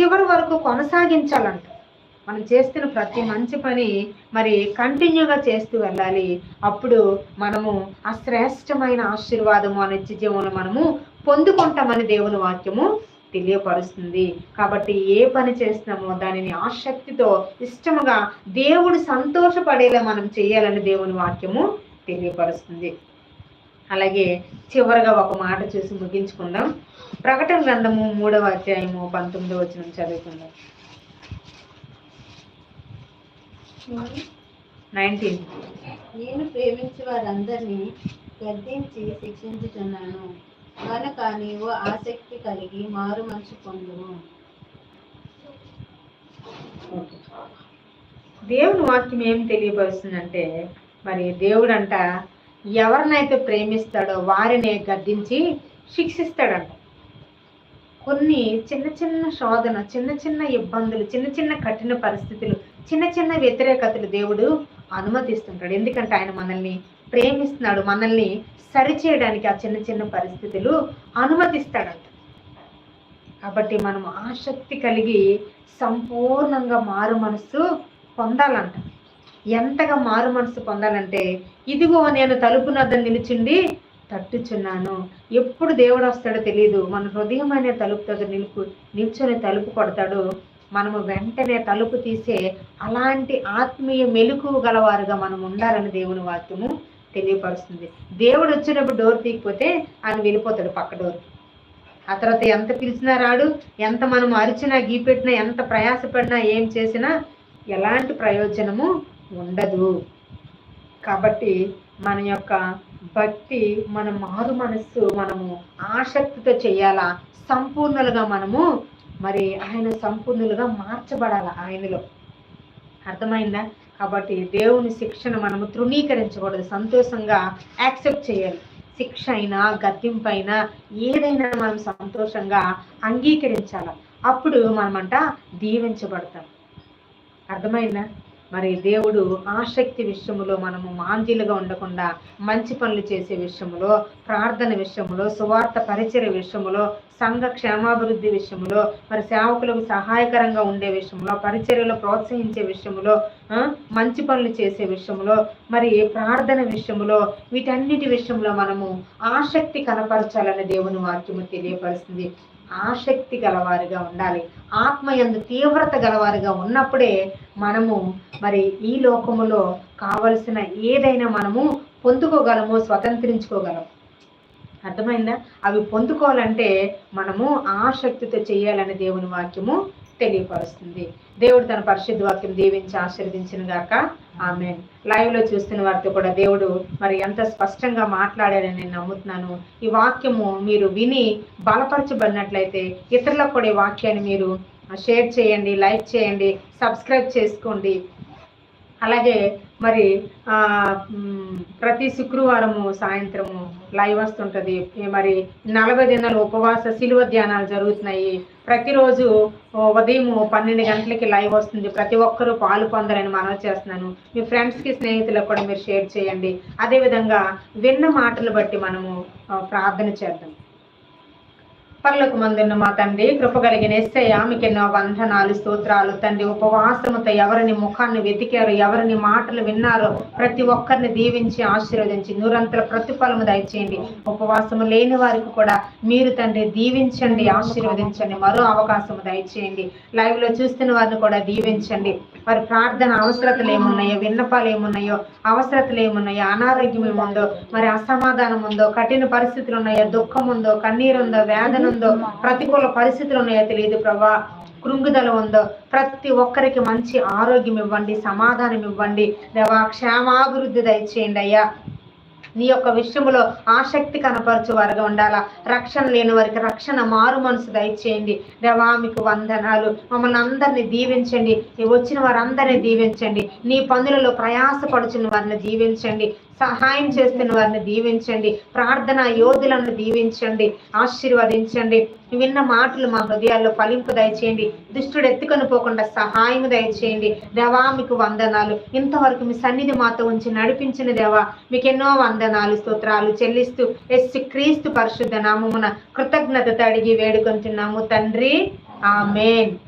చివరి వరకు కొనసాగించాలంట. మనం చేస్తున్న ప్రతి మంచి పని మరి కంటిన్యూగా చేస్తూ వెళ్ళాలి. అప్పుడు మనము ఆ శ్రేష్టమైన ఆశీర్వాదము అనే జీవనం మనము పొందుకుంటామని దేవుని వాక్యము తెలియపరుస్తుంది. కాబట్టి ఏ పని చేస్తున్నామో దానిని ఆసక్తితో ఇష్టముగా దేవుడు సంతోషపడేలా మనం చేయాలని దేవుని వాక్యము తెలియపరుస్తుంది. అలాగే చివరగా ఒక మాట చూసి ముగించుకుందాం. ప్రకటన గ్రంథము మూడవ అధ్యాయము పంతొమ్మిదవ వచనం చదువుకుందాం. నైన్టీన్. నేను ప్రేమించి వారందరినీ గద్దించి శిక్షించుచున్నాను. కనుక నీవు ఆసక్తి కలిగి మారు మనసు పొందుము. దేవుని వాక్యం ఏం తెలియపరుస్తుందంటే మరి దేవుడంట ఎవరినైతే ప్రేమిస్తాడో వారినే గద్దించి శిక్షిస్తాడంట. కొన్ని చిన్న చిన్న శోధన చిన్న చిన్న ఇబ్బందులు చిన్న చిన్న కఠిన పరిస్థితులు చిన్న చిన్న వ్యతిరేకతలు దేవుడు అనుమతిస్తుంటాడు. ఎందుకంటే ఆయన మనల్ని ప్రేమిస్తున్నాడు మనల్ని సరిచేయడానికి ఆ చిన్న చిన్న పరిస్థితులు అనుమతిస్తాడంట. కాబట్టి మనం ఆసక్తి కలిగి సంపూర్ణంగా మారు మనసు పొందాలంట. ఎంతగా మారు మనసు పొందాలంటే ఇదిగో నేను తలుపునద్ద నిలిచిండి తట్టుచున్నాను. ఎప్పుడు దేవుడు వస్తాడో తెలియదు మన హృదయం అనే తలుపు దగ్గర నిలుపు నిల్చొని తలుపు కొడతాడు. మనము వెంటనే తలుపు తీసే అలాంటి ఆత్మీయ మెలకు గలవారుగా మనం ఉండాలని దేవుని వాక్యము తెలియపరుస్తుంది. దేవుడు వచ్చినప్పుడు డోర్ తీయకపోతే ఆయన వెళ్ళిపోతాడు పక్క డోర్ ఆ తర్వాత ఎంత పిలిచినా రాడు ఎంత మనం అరిచినా గీపెట్టినా ఎంత ప్రయాసపడినా ఏం చేసినా ఎలాంటి ప్రయోజనము ఉండదు. కాబట్టి మన యొక్క భక్తి మన మారు మనస్సు మనము ఆసక్తితో చేయాలా? సంపూర్ణులుగా మనము మరి ఆయన సంపూర్ణులుగా మార్చబడాలి ఆయనలో? అర్థమైందా? కాబట్టి దేవుని శిక్షణ మనము తృణీకరించకూడదు. సంతోషంగా యాక్సెప్ట్ చేయాలి. శిక్ష అయినా గద్దెంపైనా ఏదైనా మనం సంతోషంగా అంగీకరించాలి? అప్పుడు మనమంట దీవించబడతాం. అర్థమైందా? మరి దేవుడు ఆసక్తి విషయములో మనము మాంద్యులుగా ఉండకుండా మంచి పనులు చేసే విషయములో ప్రార్థన విషయములో సువార్త పరిచయ విషయములో సంఘ క్షేమాభివృద్ధి విషయములో మరి సేవకులకు సహాయకరంగా ఉండే విషయంలో పరిచర్యలో ప్రోత్సహించే విషయములో మంచి పనులు చేసే విషయంలో మరి ప్రార్థన విషయములో వీటన్నిటి విషయంలో మనము ఆసక్తి కనపరచాలని దేవుని వాక్యము తెలియపరుస్తుంది. ఆసక్తి గలవారిగా ఉండాలి. ఆత్మ ఎందు తీవ్రత గలవారిగా ఉన్నప్పుడే మనము మరి ఈ లోకములో కావలసిన ఏదైనా మనము పొందుకోగలము స్వతంత్రించుకోగలం. అర్థమైందా? అవి పొందుకోవాలంటే మనము ఆసక్తితో చేయాలని దేవుని వాక్యము తెలియపరుస్తుంది. దేవుడు తన పరిశుద్ధ వాక్యం దీవించి ఆశీర్వదించిన గాక. ఆమె లైవ్లో చూస్తున్న వారితో కూడా దేవుడు మరి ఎంత స్పష్టంగా మాట్లాడారని నేను నమ్ముతున్నాను. ఈ వాక్యము మీరు విని బలపరచబడినట్లయితే ఇతరులకు కూడా ఈ వాక్యాన్ని మీరు షేర్ చేయండి లైక్ చేయండి సబ్స్క్రైబ్ చేసుకోండి. అలాగే మరి ప్రతి శుక్రవారము సాయంత్రము లైవ్ వస్తుంటుంది. ఈ మరి నలభై దినాలు ఉపవాస శిలువ ధ్యానాలు జరుగుతున్నాయి. ప్రతిరోజు ఉదయం పన్నెండు గంటలకి లైవ్ వస్తుంది. ప్రతి ఒక్కరూ పాలు పొందాలని మనవి చేస్తున్నాను. మీ ఫ్రెండ్స్కి స్నేహితులకు కూడా మీరు షేర్ చేయండి. అదేవిధంగా విన్న మాటలు బట్టి మనము ప్రార్థన చేద్దాం. పర్లకు మందున్న మా తండ్రి కృపగలిగిన కలిగిన ఎస్సయ్య వందనాలు స్తోత్రాలు. తండ్రి ఉపవాసముతో ఎవరిని ముఖాన్ని వెతికారు ఎవరిని మాటలు విన్నారో ప్రతి ఒక్కరిని దీవించి ఆశీర్వదించి నూరంతల ప్రతిఫలము దయచేయండి. ఉపవాసము లేని వారికి కూడా మీరు తండ్రి దీవించండి ఆశీర్వదించండి మరో అవకాశము దయచేయండి. లైవ్లో చూస్తున్న వారిని కూడా దీవించండి. వారి ప్రార్థన అవసరతలు ఏమున్నాయో విన్నపాలు ఏమున్నాయో అవసరతలు ఏమున్నాయో అనారోగ్యం ఏముందో మరి అసమాధానం ఉందో కఠిన పరిస్థితులు ఉన్నాయో దుఃఖం ఉందో కన్నీరు ఉందో వేదన ఉందో ప్రతికూల పరిస్థితులు ఉన్నాయో తెలియదు ప్రభా. కృంగుదల ఉందో ప్రతి ఒక్కరికి మంచి ఆరోగ్యం ఇవ్వండి సమాధానం ఇవ్వండి. దేవా క్షేమాభివృద్ధి దయచేయండి అయ్యా. నీ యొక్క విషయంలో ఆసక్తి కనపరచు వారుగా ఉండాలా. రక్షణ లేని వారికి రక్షణ మారు మనసు దయచేయండి. దేవా మీకు వందనాలు. మమ్మల్ని అందరినీ దీవించండి. వచ్చిన వారందరినీ దీవించండి. నీ పనులలో ప్రయాసపడుచున్న వారిని దీవించండి. సహాయం చేస్తున్న వారిని దీవించండి. ప్రార్థన యోధులను దీవించండి. ఆశీర్వదించండి. విన్న మాటలు మా హృదయాల్లో ఫలింపు దయచేయండి. దుష్టుడు ఎత్తుకొని పోకుండా సహాయం దయచేయండి. దేవా మీకు వందనాలు. ఇంతవరకు మీ సన్నిధి మాతో ఉంచి నడిపించిన దేవా మీకు ఎన్నో వందనాలు స్తోత్రాలు చెల్లిస్తూ ఎస్సు క్రీస్తు పరిశుద్ధ నామమున కృతజ్ఞతతో అడిగి వేడుకుంటున్నాము. తండ్రి ఆమెన్.